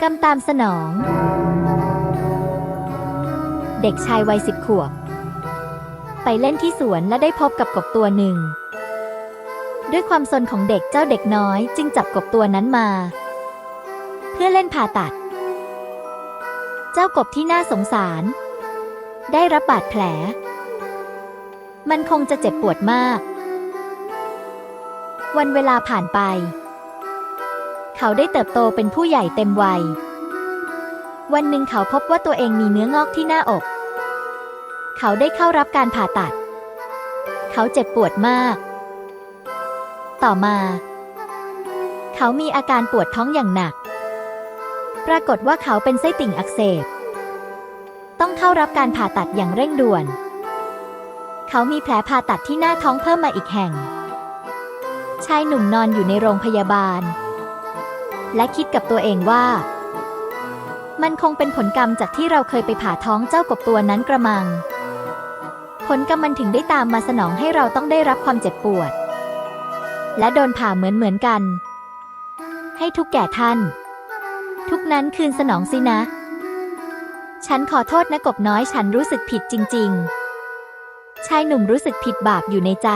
กำตามสนอง เด็กชายวัยสิบขวบ ไปเล่นที่สวนและได้พบกับกบตัวหนึ่ง ด้วยความสนของเด็กเจ้าเด็กน้อยจึงจับกบตัวนั้นมา เพื่อเล่นผ่าตัด เจ้ากบที่น่าสงสาร ได้รับบาดแผล มันคงจะเจ็บปวดมาก วันเวลาผ่านไป เขาได้เติบโตเป็นผู้ใหญ่เต็มวัย วันหนึ่งเขาพบว่าตัวเองมีเนื้องอกที่หน้าอก เขาได้เข้ารับการผ่าตัด เขาเจ็บปวดมาก ต่อมา เขามีอาการปวดท้องอย่างหนัก ปรากฏว่าเขาเป็นไส้ติ่งอักเสบ ต้องเข้ารับการผ่าตัดอย่างเร่งด่วน เขามีแผลผ่าตัดที่หน้าท้องเพิ่มมาอีกแห่งชายหนุ่มนอนอยู่ในโรงพยาบาล และคิดกับตัวเองว่า มันคงเป็นผลกรรมจากที่เราเคยไปผ่าท้องเจ้ากบตัวนั้นกระมัง ผลกรรมมันถึงได้ตามมาสนองให้เราต้องได้รับความเจ็บปวด และโดนผ่าเหมือนเหมือนกัน ให้ทุกแก่ท่าน ทุกนั้นคืนสนองสินะ ฉันขอโทษนะกบน้อยฉันรู้สึกผิดจริง ๆ ชายหนุ่มรู้สึกผิดบาปอยู่ในใจ